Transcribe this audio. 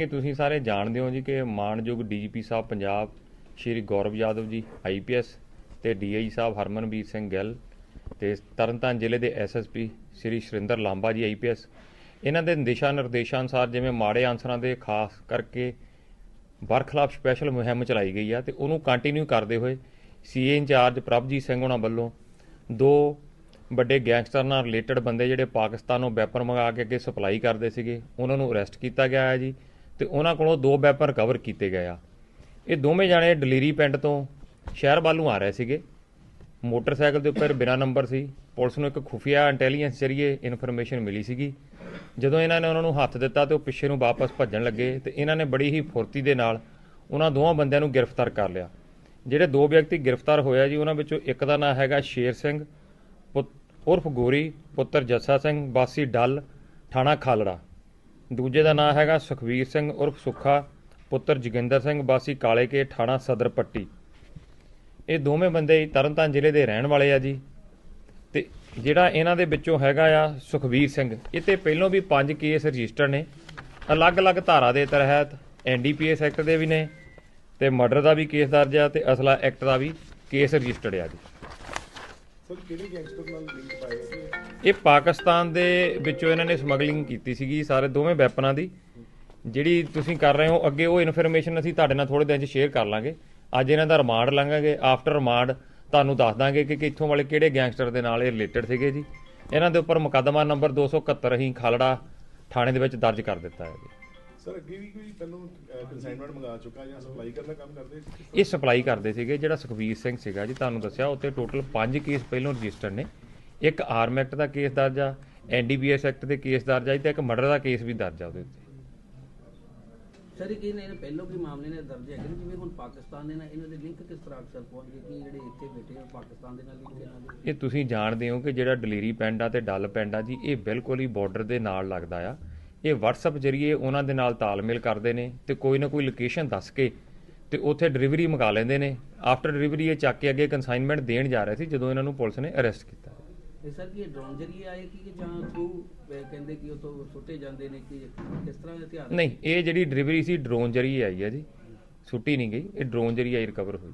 ਕਿ ਤੁਸੀਂ ਸਾਰੇ ਜਾਣਦੇ ਹੋ ਜੀ ਕਿ ਮਾਨਯੋਗ ਡੀਜੀਪੀ ਸਾਹਿਬ ਪੰਜਾਬ, ਸ਼੍ਰੀ ਗੌਰਵ ਯਾਦਵ ਜੀ ਆਈਪੀਐਸ ਤੇ ਡੀਆਈ ਸਾਹਿਬ ਹਰਮਨਵੀਰ ਸਿੰਘ ਗਿੱਲ ਤੇ ਤਰਨਤਾਰਨ ਜ਼ਿਲ੍ਹੇ ਦੇ ਐਸਐਸਪੀ ਸ਼੍ਰੀ ਸੁਰਿੰਦਰ ਲਾਂਬਾ ਜੀ ਆਈਪੀਐਸ ਇਹਨਾਂ ਦੇ ਦਿਸ਼ਾ ਨਿਰਦੇਸ਼ਾਂ ਅਨੁਸਾਰ ਜਿਵੇਂ ਮਾੜੇ ਆਨਸਰਾਂ ਦੇ ਖਾਸ ਕਰਕੇ ਵਰਖਲਾਫ ਸਪੈਸ਼ਲ ਮੁਹਿੰਮ ਚਲਾਈ ਗਈ ਆ ਤੇ ਉਹਨੂੰ ਕੰਟੀਨਿਊ ਕਰਦੇ ਹੋਏ ਸੀਏ ਇੰਚਾਰਜ ਪ੍ਰਭਜੀਤ ਸਿੰਘ ਉਹਨਾਂ ਵੱਲੋਂ ਦੋ ਵੱਡੇ ਗੈਂਗਸਟਰ ਨਾਲ ਰਿਲੇਟਡ ਬੰਦੇ ਜਿਹੜੇ ਪਾਕਿਸਤਾਨੋਂ ਵੈਪਨ ਮੰਗਾ ਕੇ ਅੱਗੇ ਸਪਲਾਈ ਕਰਦੇ ਸੀਗੇ, ਉਹਨਾਂ ਨੂੰ ਅਰੈਸਟ ਕੀਤਾ ਗਿਆ ਹੈ ਜੀ। ਤੇ ਉਹਨਾਂ ਕੋਲੋਂ ਦੋ ਵੈਪਨ ਰਿਕਵਰ ਕੀਤੇ ਗਏ ਆ। ਇਹ ਦੋਵੇਂ ਜਾਣੇ ਡਲੀਰੀ ਪਿੰਡ ਤੋਂ ਸ਼ਹਿਰ ਵੱਲੋਂ ਆ ਰਹੇ ਸੀਗੇ। ਮੋਟਰਸਾਈਕਲ ਦੇ ਉੱਪਰ ਬਿਨਾ ਨੰਬਰ ਸੀ। ਪੁਲਿਸ ਨੂੰ ਇੱਕ ਖੁਫੀਆ ਇੰਟੈਲੀਜੈਂਸ ਜ਼ਰੀਏ ਇਨਫੋਰਮੇਸ਼ਨ ਮਿਲੀ ਸੀਗੀ। ਜਦੋਂ ਇਹਨਾਂ ਨੇ ਉਹਨਾਂ ਨੂੰ ਹੱਥ ਦਿੱਤਾ ਤੇ ਉਹ ਪਿੱਛੇ ਨੂੰ ਵਾਪਸ ਭੱਜਣ ਲੱਗੇ ਤੇ ਇਹਨਾਂ ਨੇ ਬੜੀ ਹੀ ਫੁਰਤੀ ਦੇ ਨਾਲ ਉਹਨਾਂ ਦੋਵਾਂ ਬੰਦਿਆਂ ਨੂੰ ਗ੍ਰਿਫਤਾਰ ਕਰ ਲਿਆ। ਜਿਹੜੇ ਦੋ ਵਿਅਕਤੀ ਗ੍ਰਿਫਤਾਰ ਹੋਇਆ ਜੀ, ਉਹਨਾਂ ਵਿੱਚੋਂ ਇੱਕ ਦਾ ਨਾਮ ਹੈਗਾ ਸ਼ੇਰ ਸਿੰਘ, ਪੁੱਤ- ਉਰਫ ਗੋਰੀ, ਪੁੱਤਰ ਜੱਸਾ ਸਿੰਘ ਬਾਸੀ ਡੱਲ, ਥਾਣਾ ਖਾਲੜਾ। ਦੂਜੇ ਦਾ ਨਾਮ ਹੈਗਾ ਸੁਖਵੀਰ ਸਿੰਘ ਉਰਫ ਸੁੱਖਾ, ਪੁੱਤਰ ਜੋਗਿੰਦਰ ਸਿੰਘ ਬਾਸੀ ਕਾਲੇ ਕੇ ਥਾਣਾ ਸਦਰ ਪੱਟੀ। ਇਹ ਦੋਵੇਂ ਬੰਦੇ ਤਰਨਤਾਰਨ ਜ਼ਿਲ੍ਹੇ ਦੇ ਰਹਿਣ ਵਾਲੇ ਆ ਜੀ। ਤੇ ਜਿਹੜਾ ਇਹਨਾਂ ਦੇ ਵਿੱਚੋਂ ਹੈਗਾ ਆ ਸੁਖਵੀਰ ਸਿੰਘ, ਇਹ ਤੇ ਪਹਿਲਾਂ ਵੀ 5 ਕੇਸ ਰਜਿਸਟਰ ਨੇ। ਅਲੱਗ-ਅਲੱਗ ਧਾਰਾ ਦੇ ਤਹਿਤ ਐਨਡੀਪੀਐਸ ਐਕਟ ਦੇ ਵੀ ਨੇ ਤੇ ਮਰਡਰ ਦਾ ਵੀ ਕੇਸ ਦਰਜ ਆ ਤੇ ਅਸਲਾ ਐਕਟ ਦਾ ਵੀ ਕੇਸ ਰਜਿਸਟਰਡ ਆ ਜੀ। ਸਰ, ਕਿਹੜੇ ਗੈਂਗਸਟਰ ਨਾਲ ਲਿੰਕ ਪਾਇਆ ਇਹ ਪਾਕਿਸਤਾਨ ਦੇ ਵਿੱਚੋਂ ਇਹਨਾਂ ਨੇ ਸਮਗਲਿੰਗ ਕੀਤੀ ਸੀਗੀ ਸਾਰੇ ਦੋਵੇਂ ਵੈਪਨਾਂ ਦੀ। ਜਿਹੜੀ ਤੁਸੀਂ ਕਰ ਰਹੇ ਹੋ ਅੱਗੇ ਉਹ ਇਨਫੋਰਮੇਸ਼ਨ ਅਸੀਂ ਤੁਹਾਡੇ ਨਾਲ ਥੋੜੇ ਦਿਨ 'ਚ ਸ਼ੇਅਰ ਕਰ ਲਾਂਗੇ। ਅੱਜ ਇਹਨਾਂ ਦਾ ਰਿਮਾਂਡ ਲਾਂਗੇ ਆਫਟਰ ਰਿਮਾਂਡ ਤੁਹਾਨੂੰ ਦੱਸ ਦਾਂਗੇ ਕਿ ਕਿੱਥੋਂ ਵਾਲੇ ਕਿਹੜੇ ਗੈਂਗਸਟਰ ਦੇ ਨਾਲ ਇਹ ਰਿਲੇਟਡ ਸੀਗੇ ਜੀ। ਇਹਨਾਂ ਦੇ ਉੱਪਰ ਮੁਕੱਦਮਾ ਨੰਬਰ 271 ਅਸੀਂ ਖਾਲੜਾ ਥਾਣੇ ਦੇ ਵਿੱਚ ਦਰਜ ਕਰ ਦਿੱਤਾ ਹੈ ਜੀ। ਸਰ ਅੱਗੇ ਵੀ ਕੋਈ ਪਹਿਲਾਂ ਕਨਸਾਈਨਮੈਂਟ ਮੰਗਾ ਚੁੱਕਾ ਜਾਂ ਸਪਲਾਈ ਕਰਨ ਦਾ ਕੰਮ ਕਰਦੇ ਸੀ? ਇਹ ਸਪਲਾਈ ਕਰਦੇ ਸੀਗੇ ਜਿਹੜਾ ਸੁਖਵੀਰ ਸਿੰਘ ਸੀਗਾ ਜੀ ਤੁਹਾਨੂੰ ਦੱਸਿਆ ਉੱਤੇ ਟੋਟਲ 5 ਕੇਸ ਪਹਿਲਾਂ ਰਜਿਸਟਰ ਨੇ। ਇੱਕ ਆਰਮ ਐਕਟ ਦਾ ਕੇਸ ਦਰਜ ਆ ਐਨਡੀਪੀਐਸ ਐਕਟ ਦੇ ਕੇਸ ਦਰਜ ਆ ਤੇ ਇੱਕ ਮਰਡਰ ਦਾ ਕੇਸ ਵੀ ਦਰਜ ਆ ਉਹਦੇ ਉੱਤੇ। ਸਰ ਇਹ ਨੇ ਪਹਿਲੋਂ ਕੀ ਮਾਮਲੇ ਨੇ ਦਰਜ ਨੇ ਜਿਵੇਂ ਹੁਣ ਪਾਕਿਸਤਾਨ ਦੇ ਨਾਲ ਇਹਨਾਂ ਦੇ ਲਿੰਕ ਕਿਸ ਤਰ੍ਹਾਂ ਅਕਸਰ ਪਹੁੰਚ ਗਏ ਕਿ ਜਿਹੜੇ ਇੱਥੇ ਬੈਠੇ ਆ ਪਾਕਿਸਤਾਨ ਦੇ ਨਾਲ ਲਿੰਕ ਇਹਨਾਂ ਦੇ? ਇਹ ਤੁਸੀਂ ਜਾਣਦੇ ਹੋ ਕਿ ਜਿਹੜਾ ਡਲੀਰੀ ਪਿੰਡ ਆ ਤੇ ਡੱਲ ਪਿੰਡ ਆ ਜੀ ਇਹ ਬਿਲਕੁਲ ਹੀ ਬਾਰਡਰ ਦੇ ਨਾਲ ਲੱਗਦਾ ਆ। ਇਹ WhatsApp ਜਰੀਏ ਉਹਨਾਂ ਦੇ ਨਾਲ ਤਾਲਮੇਲ ਕਰਦੇ ਨੇ ਤੇ ਕੋਈ ਨਾ ਕੋਈ ਲੋਕੇਸ਼ਨ ਦੱਸ ਕੇ ਤੇ ਉੱਥੇ ਡਿਲੀਵਰੀ ਮੰਗਾ ਲੈਂਦੇ ਨੇ। ਆਫਟਰ ਡਿਲੀਵਰੀ ਇਹ ਚੱਕ ਕੇ ਅੱਗੇ ਕਨਸਾਈਨਮੈਂਟ ਦੇਣ ਜਾ ਰਹੇ ਸੀ ਜਦੋਂ ਇਹਨਾਂ ਨੂੰ ਪੁਲਿਸ ਨੇ ਅਰੈਸਟ ਕੀਤਾ। ਇਹ ਸਰ ਕੀ ਇਹ ਡਰੋਨ ਜਰੀਏ ਆਏ ਕਿ ਜਾਂ ਥਰੂ ਕਹਿੰਦੇ ਕਿ ਉਹ ਤੋਂ ਸੁੱਟੇ ਜਾਂਦੇ ਨੇ ਕਿ ਕਿਸ ਤਰ੍ਹਾਂ ਦੇ ਹਥਿਆਰ? ਨਹੀਂ, ਇਹ ਜਿਹੜੀ ਡਿਲੀਵਰੀ ਸੀ, ਡਰੋਨ ਜਰੀਏ ਆਈ ਹੈ ਜੀ। ਸੁੱਟੀ ਨਹੀਂ ਗਈ। ਇਹ ਡਰੋਨ ਜਰੀਏ ਆਈ ਰਿਕਵਰ ਹੋਈ।